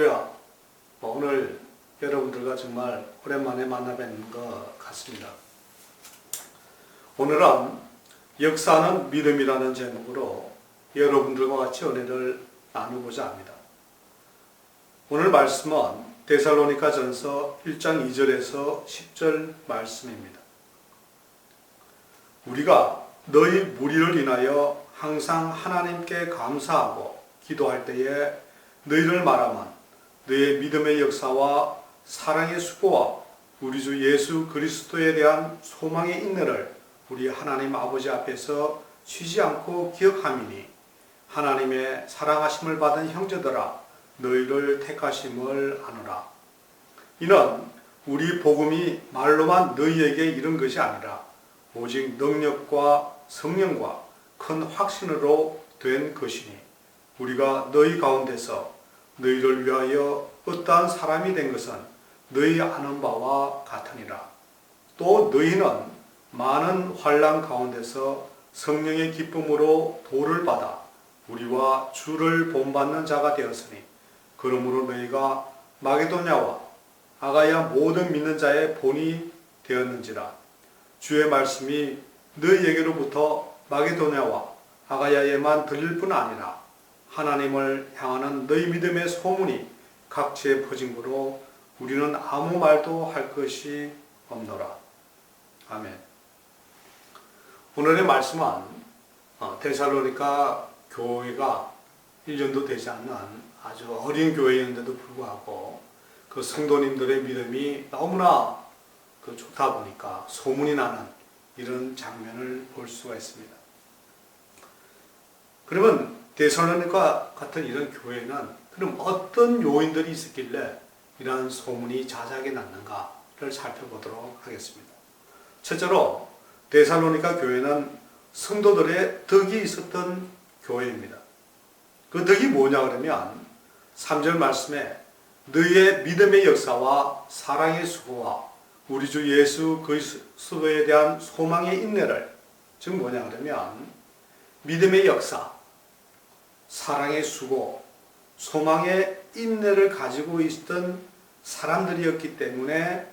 야, 뭐 오늘 여러분들과 정말 오랜만에 만나 뵙는 것 같습니다. 오늘은 역사는 믿음이라는 제목으로 여러분들과 같이 은혜를 나누고자 합니다. 오늘 말씀은 데살로니가 전서 1장 2절에서 10절 말씀입니다. 우리가 너희 무리를 인하여 항상 하나님께 감사하고 기도할 때에 너희를 말하면 너의 믿음의 역사와 사랑의 수고와 우리 주 예수 그리스도에 대한 소망의 인내를 우리 하나님 아버지 앞에서 쉬지 않고 기억함이니 하나님의 사랑하심을 받은 형제들아 너희를 택하심을 아노라. 이는 우리 복음이 말로만 너희에게 이른 것이 아니라 오직 능력과 성령과 큰 확신으로 된 것이니 우리가 너희 가운데서 너희를 위하여 어떠한 사람이 된 것은 너희 아는 바와 같으니라. 또 너희는 많은 환란 가운데서 성령의 기쁨으로 도를 받아 우리와 주를 본받는 자가 되었으니 그러므로 너희가 마게도냐와 아가야 모든 믿는 자의 본이 되었는지라 주의 말씀이 너희에게로부터 마게도냐와 아가야에만 들릴 뿐 아니라 하나님을 향하는 너희 믿음의 소문이 각지에 퍼진 거로 우리는 아무 말도 할 것이 없노라. 아멘. 오늘의 말씀은 어, 데살로니가 교회가 1년도 되지 않는 아주 어린 교회였는데도 불구하고 그 성도님들의 믿음이 너무나 그 좋다 보니까 소문이 나는 이런 장면을 볼 수가 있습니다. 그러면 데살로니가 같은 이런 교회는 그럼 어떤 요인들이 있었길래 이러한 소문이 자자하게 났는가를 살펴보도록 하겠습니다. 첫째로 데살로니가 교회는 성도들의 덕이 있었던 교회입니다. 그 덕이 뭐냐 그러면 3절 말씀에 너희의 믿음의 역사와 사랑의 수고와 우리 주 예수 그리스도에 대한 소망의 인내를 즉 뭐냐 그러면 믿음의 역사, 사랑의 수고, 소망의 인내를 가지고 있던 사람들이었기 때문에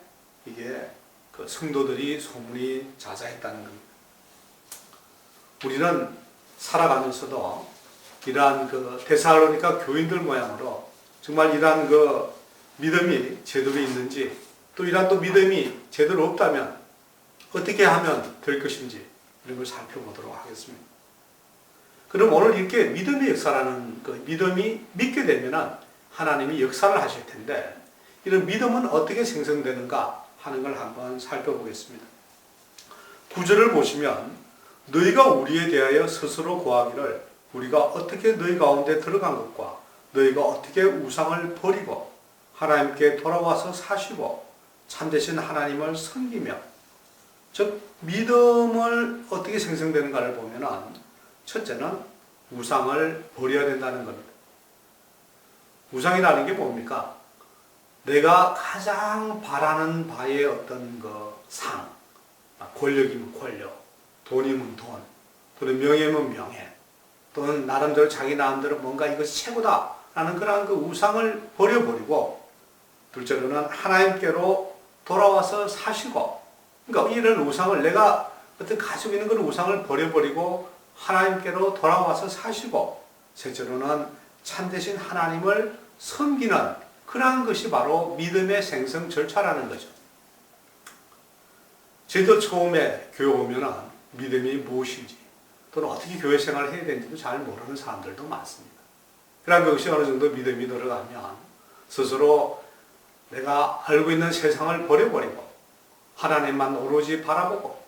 이게 그 성도들이 소문이 자자했다는 겁니다. 우리는 살아가면서도 이러한 그 데살로니가 교인들 모양으로 정말 이러한 그 믿음이 제대로 있는지 또 이러한 또 믿음이 제대로 없다면 어떻게 하면 될 것인지 이런 걸 살펴보도록 하겠습니다. 그럼 오늘 이렇게 믿음의 역사라는 그 믿음이 믿게 되면은 하나님이 역사를 하실 텐데 이런 믿음은 어떻게 생성되는가 하는 걸 한번 살펴보겠습니다. 구절을 보시면 너희가 우리에 대하여 스스로 고하기를 우리가 어떻게 너희 가운데 들어간 것과 너희가 어떻게 우상을 버리고 하나님께 돌아와서 사시고 참되신 하나님을 섬기며 즉 믿음을 어떻게 생성되는가를 보면은 첫째는 우상을 버려야 된다는 겁니다. 우상이라는 게 뭡니까? 내가 가장 바라는 바의 어떤 그 상, 권력이면 권력, 돈이면 돈, 또는 명예면 명예, 또는 나름대로 자기 나름대로 뭔가 이것이 최고다 라는 그런 그 우상을 버려버리고 둘째로는 하나님께로 돌아와서 사시고 그러니까 이런 우상을 내가 어떤 가지고 있는 그런 우상을 버려버리고 하나님께로 돌아와서 사시고 셋째로는 참되신 하나님을 섬기는 그러한 것이 바로 믿음의 생성 절차라는 거죠. 저도 처음에 교회 오면은 믿음이 무엇인지 또는 어떻게 교회 생활을 해야 되는지도 잘 모르는 사람들도 많습니다. 그러나 그것이 어느 정도 믿음이 들어가면 스스로 내가 알고 있는 세상을 버려버리고 하나님만 오로지 바라보고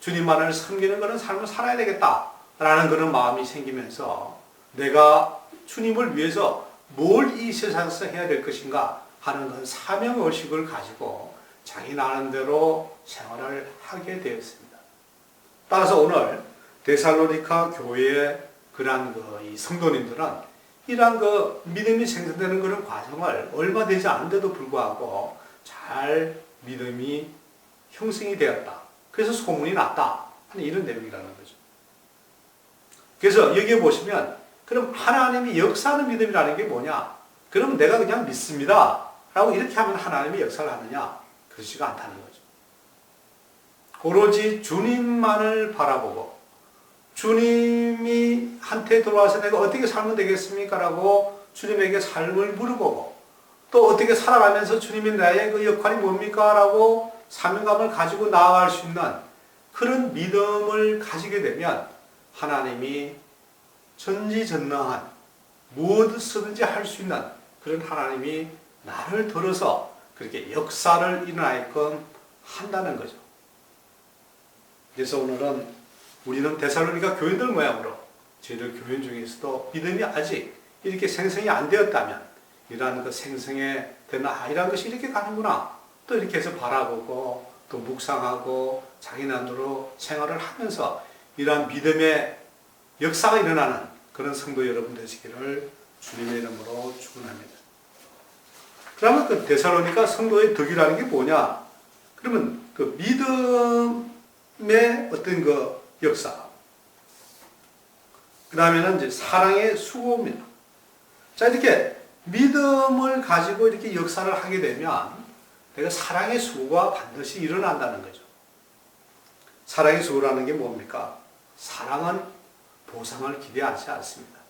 주님만을 섬기는 그런 삶을 살아야 되겠다 라는 그런 마음이 생기면서 내가 주님을 위해서 뭘 이 세상에서 해야 될 것인가 하는 그 사명 의식을 가지고 자기 나름대로 생활을 하게 되었습니다. 따라서 오늘 데살로니카 교회의 그러한 그이 성도님들은 이러한 그 믿음이 생성되는 그런 과정을 얼마 되지 않은데도 불구하고 잘 믿음이 형성이 되었다. 그래서 소문이 났다. 하는 이런 내용이라는 거죠. 그래서 여기에 보시면 그럼 하나님이 역사하는 믿음이라는 게 뭐냐? 그럼 내가 그냥 믿습니다. 라고 이렇게 하면 하나님이 역사를 하느냐? 그렇지가 않다는 거죠. 오로지 주님만을 바라보고 주님이 한테 들어와서 내가 어떻게 살면 되겠습니까? 라고 주님에게 삶을 물어보고 또 어떻게 살아가면서 주님이 나의 그 역할이 뭡니까? 라고 사명감을 가지고 나아갈 수 있는 그런 믿음을 가지게 되면 하나님이 전지전능한 무엇이든지 할 수 있는 그런 하나님이 나를 들어서 그렇게 역사를 일어나게끔 한다는 거죠. 그래서 오늘은 우리는 데살로니가 교인들 모양으로 저희들 교인 중에서도 믿음이 아직 이렇게 생성이 안 되었다면 이러한 그 생성에 되는 아 이러한 것이 이렇게 가는구나 또 이렇게 해서 바라보고 또 묵상하고 자기 나름대로 생활을 하면서 이러한 믿음의 역사가 일어나는 그런 성도 여러분 되시기를 주님의 이름으로 축원합니다. 그러면 그 데살로니가 성도의 덕이라는 게 뭐냐? 그러면 그 믿음의 어떤 그 역사. 그 다음에는 이제 사랑의 수고입니다. 자, 이렇게 믿음을 가지고 이렇게 역사를 하게 되면 내가 사랑의 수고가 반드시 일어난다는 거죠. 사랑의 수고라는 게 뭡니까? 사랑은 보상을 기대하지 않습니다.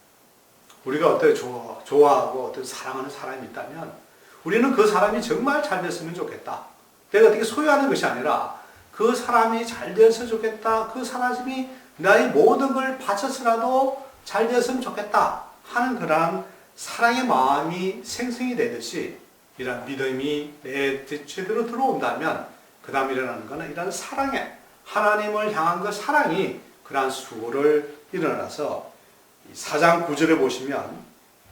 우리가 어떻게 좋아, 좋아하고 어떤 사랑하는 사람이 있다면 우리는 그 사람이 정말 잘 됐으면 좋겠다. 내가 어떻게 소유하는 것이 아니라 그 사람이 잘 되었으면 좋겠다. 그 사람이 나의 모든 걸 바쳐서라도 잘 되었으면 좋겠다. 하는 그러한 사랑의 마음이 생성이 되듯이 이런 믿음이 내 제대로 들어온다면 그 다음 일어나는 것은 이런 사랑에 하나님을 향한 그 사랑이 그러한 수고를 일어나서 사장 구절에 보시면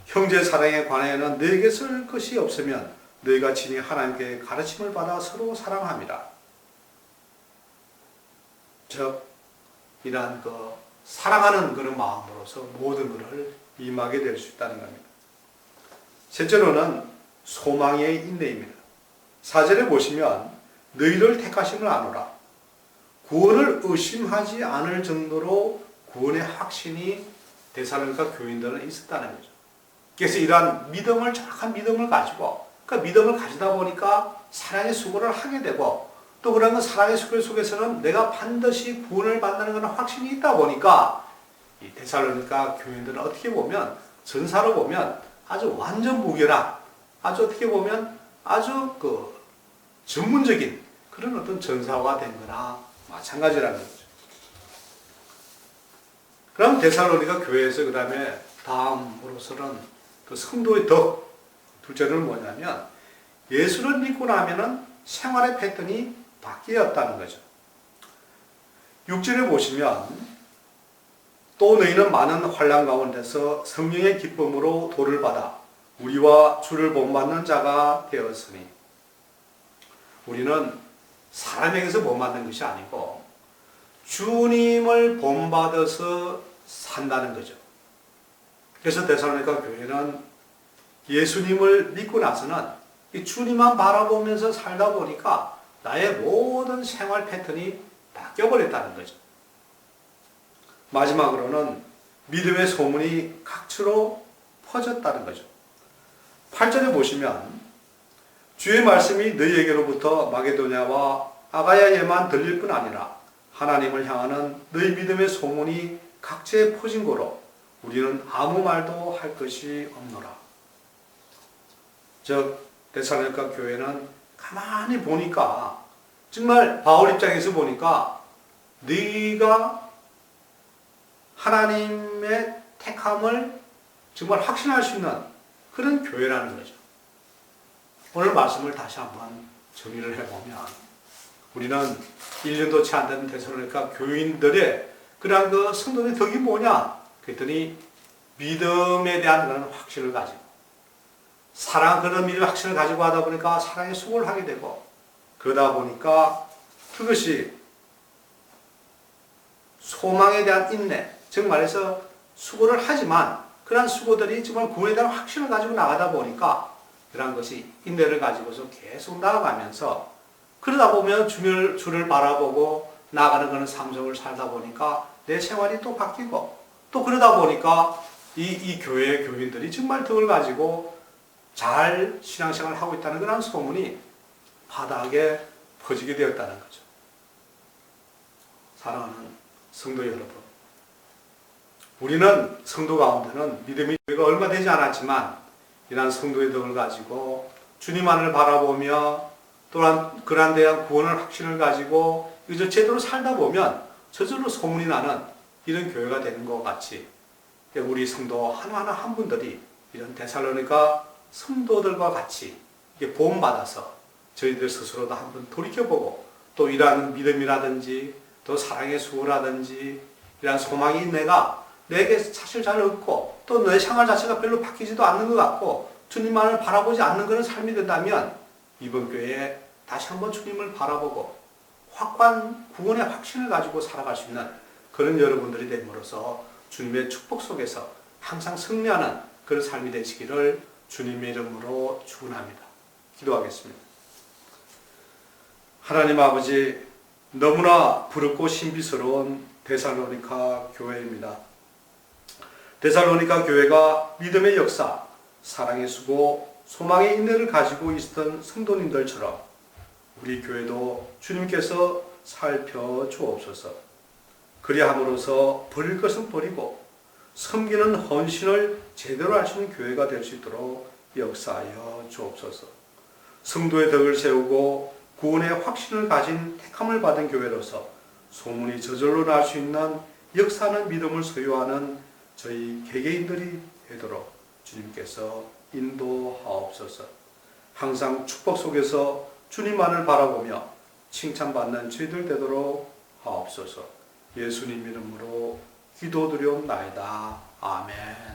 형제 사랑에 관하여는 너에게 쓸 것이 없으면 너희가 친히 하나님께 가르침을 받아 서로 사랑함이라. 즉 이러한 그 사랑하는 그런 마음으로서 모든 것을 임하게 될 수 있다는 겁니다. 셋째로는 소망의 인내입니다. 사절에 보시면 너희를 택하심을 아노라. 구원을 의심하지 않을 정도로 구원의 확신이 대사로니까 교인들은 있었다는 거죠. 그래서 이러한 믿음을 정확한 믿음을 가지고 그 믿음을 가지다 보니까 사랑의 수고를 하게 되고 또 그런 그 사랑의 수고 속에서는 내가 반드시 구원을 받는 그런 확신이 있다 보니까 이 데살로니가 교인들은 어떻게 보면 전사로 보면 아주 완전 무결한 아주 어떻게 보면 아주 그 전문적인 그런 어떤 전사가 된 거나 마찬가지라는 거죠. 그럼 데살로니가 교회에서 그 다음에 다음으로서는 그 성도의 덕 둘째는 뭐냐면 예수를 믿고 나면은 생활의 패턴이 바뀌었다는 거죠. 6절에 보시면 또 너희는 많은 환란 가운데서 성령의 기쁨으로 도를 받아 우리와 주를 본받는 자가 되었으니 우리는 사람에게서 본받는 것이 아니고 주님을 본받아서 산다는 거죠. 그래서 데살로니가 교회는 예수님을 믿고 나서는 이 주님만 바라보면서 살다 보니까 나의 모든 생활 패턴이 바뀌어버렸다는 거죠. 마지막으로는 믿음의 소문이 각처로 퍼졌다는 거죠. 8절에 보시면 주의 말씀이 너희에게로부터 마게도냐와 아가야에만 들릴 뿐 아니라 하나님을 향하는 너희 믿음의 소문이 각지에 퍼진 거로 우리는 아무 말도 할 것이 없노라. 즉 데살로니가 교회는 가만히 보니까 정말 바울 입장에서 보니까 네가 하나님의 택함을 정말 확신할 수 있는 그런 교회라는 거죠. 오늘 말씀을 다시 한번 정리를 해보면 우리는 1년도 채 안 되는 데살로니가 교인들의 그러한 그 성도의 덕이 뭐냐? 그랬더니 믿음에 대한 그런 확신을 가지고 사랑 그런 믿음 확신을 가지고 하다 보니까 사랑의 수고를 하게 되고 그러다 보니까 그것이 소망에 대한 인내 즉 말해서 수고를 하지만 그러한 수고들이 정말 구원에 대한 확신을 가지고 나가다 보니까 그러한 것이 인내를 가지고서 계속 나아가면서 그러다 보면 주를, 주를 바라보고 나아가는 그런 삶속을 살다 보니까 내 생활이 또 바뀌고 또 그러다 보니까 이, 이 교회의 교인들이 정말 덕을 가지고 잘 신앙생활을 하고 있다는 그런 소문이 바닥에 퍼지게 되었다는 거죠. 사랑하는 성도 여러분, 우리는 성도 가운데는 믿음이 가 얼마 되지 않았지만 이러한 성도의 덕을 가지고 주님만을 바라보며 또한 그러한 대한 구원을 확신을 가지고 이제 제대로 살다 보면 저절로 소문이 나는 이런 교회가 되는 것 같이 우리 성도 하나하나 한 분들이 이런 데살로니가 성도들과 같이 이게 보험받아서 저희들 스스로도 한번 돌이켜보고 또 이러한 믿음이라든지 또 사랑의 수고라든지 이러한 소망이 내가 내게 사실 잘 없고 또 내 생활 자체가 별로 바뀌지도 않는 것 같고 주님만을 바라보지 않는 그런 삶이 된다면 이번 교회에 다시 한번 주님을 바라보고 확고한 구원의 확신을 가지고 살아갈 수 있는 그런 여러분들이 됨으로써 주님의 축복 속에서 항상 승리하는 그런 삶이 되시기를 주님의 이름으로 축원합니다. 기도하겠습니다. 하나님 아버지 너무나 부럽고 신비스러운 데살로니카 교회입니다. 데살로니카 교회가 믿음의 역사, 사랑의 수고, 소망의 인내를 가지고 있었던 성도님들처럼 우리 교회도 주님께서 살펴 주옵소서. 그리함으로써 버릴 것은 버리고 섬기는 헌신을 제대로 있는 교회가 될 수 있도록 역사하여 주옵소서. 성도의 덕을 세우고 구원의 확신을 가진 택함을 받은 교회로서 소문이 저절로 날 수 있는 역사하는 믿음을 소유하는 저희 개개인들이 되도록 주님께서 인도하옵소서. 항상 축복 속에서 주님만을 바라보며 칭찬받는 저희들 되도록 하옵소서. 예수님 이름으로 기도드리옵나이다. 아멘.